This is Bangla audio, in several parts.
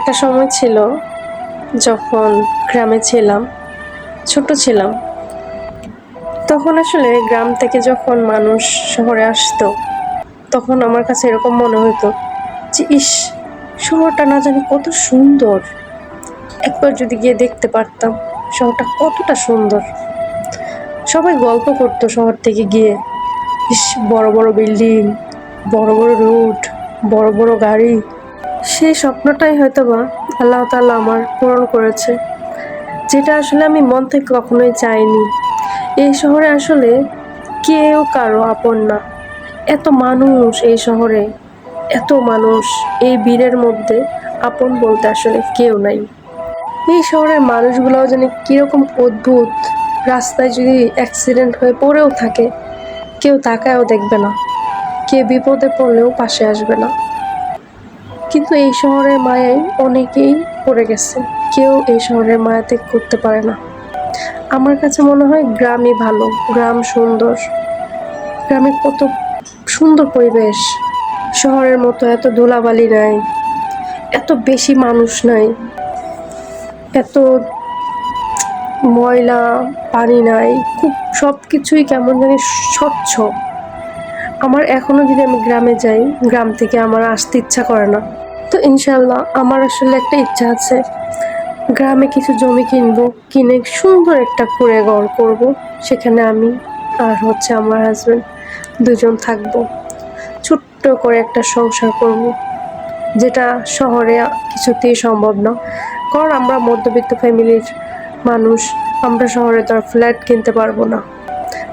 একটা সময় ছিল যখন গ্রামে ছিলাম, ছোট ছিলাম। তখন আসলে গ্রাম থেকে যখন মানুষ শহরে আসতো, তখন আমার কাছে এরকম মনে হতো যে, ইস, শহরটা না জানি কত সুন্দর। একবার যদি গিয়ে দেখতে পারতাম, শহরটা কতটা সুন্দর। সবাই গল্প করতো শহর থেকে গিয়ে, ইস, বড় বড় বিল্ডিং, বড় বড় রোড, বড় বড় গাড়ি। সেই স্বপ্নটাই হয়তো বা আল্লাহ তাআলা আমার পূরণ করেছে, যেটা আসলে আমি মন থেকে কখনোই চাইনি। এই শহরে আসলে কেউ কারও আপন না। এত মানুষ এই শহরে, এত মানুষ এই ভিড়ের মধ্যে আপন বলতে আসলে কেউ নাই। এই শহরের মানুষগুলোও যেন কীরকম অদ্ভুত, রাস্তায় যদি অ্যাক্সিডেন্ট হয়ে পড়েও থাকে, কেউ তাকায়ও দেখবে না। কে বিপদে পড়লেও পাশে আসবে না। কিন্তু এই শহরের মায়ায় অনেকেই পড়ে গেছে। কেউ এই শহরের মায়া ত্যাগ করতে পারে না। আমার কাছে মনে হয় গ্রামই ভালো, গ্রাম সুন্দর। গ্রামে কত সুন্দর পরিবেশ। শহরের মতো এত ধুলাবালি নাই, এত বেশি মানুষ নাই, এত ময়লা, পানি নাই, খুব সব কিছুই কেমন জানি স্বচ্ছ। আমার এখনও যদি আমি গ্রামে যাই, গ্রাম থেকে আমার আসতে ইচ্ছা করে না। তো ইনশাল্লাহ আমার আসলে একটা ইচ্ছা আছে, গ্রামে কিছু জমি কিনবো, কিনে সুন্দর একটা কুড়ে ঘর করব। সেখানে আমি আর হচ্ছে আমার হাজব্যান্ড দুজন থাকব। ছোট্ট করে একটা সংসার করব, যেটা শহরে কিছুতেই সম্ভব না। কারণ আমরা মধ্যবিত্ত ফ্যামিলির মানুষ, আমরা শহরে তো আর ফ্ল্যাট কিনতে পারব না।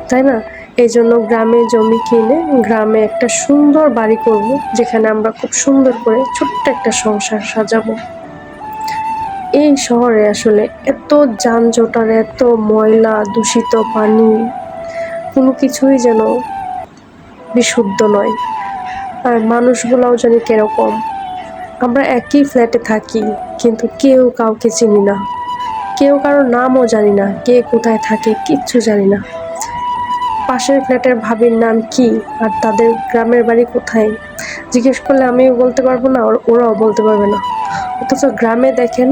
তাই না? এই জন্য গ্রামে জমি কিনে গ্রামে একটা সুন্দর বাড়ি করব, যেখানে আমরা খুব সুন্দর করে ছোট্ট একটা সংসার সাজাবো। এই শহরে আসলে এত যানজট আর এত ময়লা দূষিত পানি, কোনো কিছুই যেন বিশুদ্ধ নয়। আর মানুষগুলোও জানি কীরকম। আমরা একই ফ্ল্যাটে থাকি, কিন্তু কেউ কাউকে চিনি না। কেউ কারোর নামও জানি না, কে কোথায় থাকে, কিচ্ছু জানি না। পাশের ফ্ল্যাটের ভাবির নাম কি? আর তাদের গ্রামের বাড়ি কোথায়? জিজ্ঞেস করলে আমিও বলতে পারব না ওরাও বলতে পারবে না। অথচ গ্রামে দেখেন,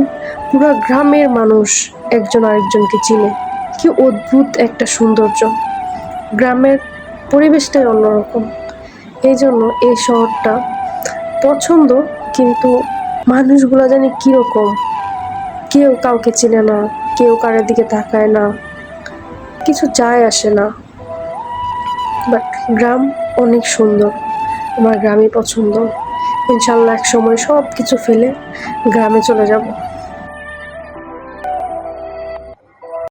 পুরো গ্রামের মানুষ একজন আরেকজনকে চিনে। কি অদ্ভুত একটা সৌন্দর্য। গ্রামের পরিবেশটাই অন্যরকম। এই জন্য এই শহরটা পছন্দ, কিন্তু মানুষগুলো জানি কীরকম। কেউ কাউকে চিনে না, কেউ কারোর দিকে তাকায় না, কিছু যায় আসে না। বাট গ্রাম অনেক সুন্দর, আমার গ্রামই পছন্দ। ইনশাল্লাহ এক সময় সব কিছু ফেলে গ্রামে চলে যাব।